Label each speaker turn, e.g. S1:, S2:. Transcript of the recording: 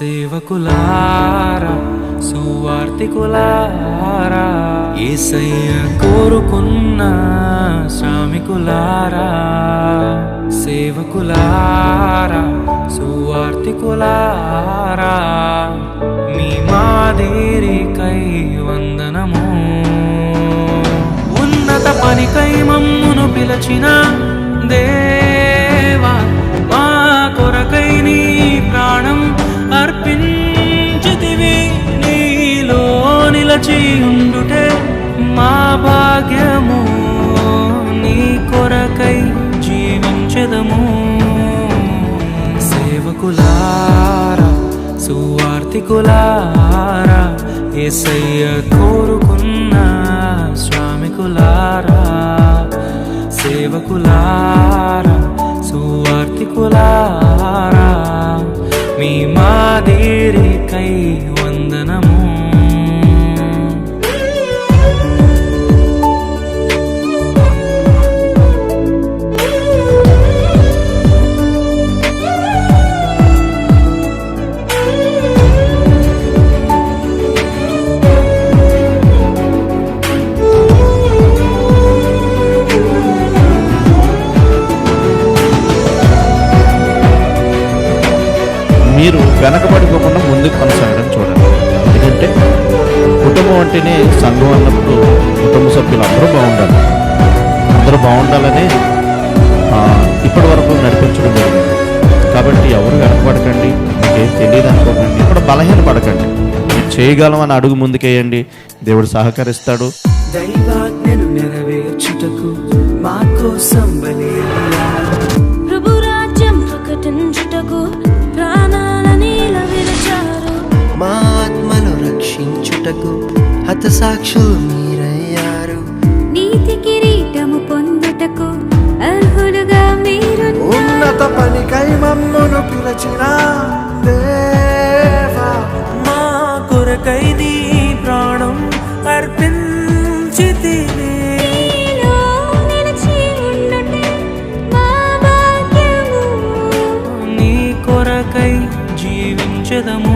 S1: సేవకులారా సువార్తికులారా ఏసయ్య కోరుకున్న సేవకులారా సేవకులారా సువార్తికులారా మీ మాదేరికై వందనము. ఉన్నత పనికై మమ్మును పిలచిన దేవా మా కొరకై నీ ప్రాణం అర్పించితివి. నీలో నిలచి ఉండుటే మా బా సేవకులారా సువార్తికులారా ఏసయ్య కోరుకున్న శ్రామికులారా సేవకులారా సువార్తికులారా మీ మాదిరికై వందనం
S2: మీరు వెనకబడిపోకుండా ముందుకు కొనసాగడం చూడండి. ఎందుకంటే కుటుంబం అంటేనే సంఘం అన్నప్పుడు కుటుంబ సభ్యులు అందరూ బాగుండాలి. అందరూ బాగుండాలని ఇప్పటి వరకు నడిపించడం జరిగింది. కాబట్టి ఎవరు వెనకబడకండి మీకేం తెలియదు అనుకోకండి ఇప్పుడు బలహీన పడకండి. మీరు చేయగలం అని అడుగు ముందుకేయండి దేవుడు సహకరిస్తాడు.
S1: దైవాజ్ఞను నెరవేర్చుటకు మా కోసం
S3: పొందుటకు హతసాక్షులు మీరయ్యారు.
S4: నీతి కిరీటము పొందుటకు అర్హులుగా మీరు
S3: ఉన్నత పనికై మమ్మను పిలచిన దేవా మా కొరకై జీవించదము.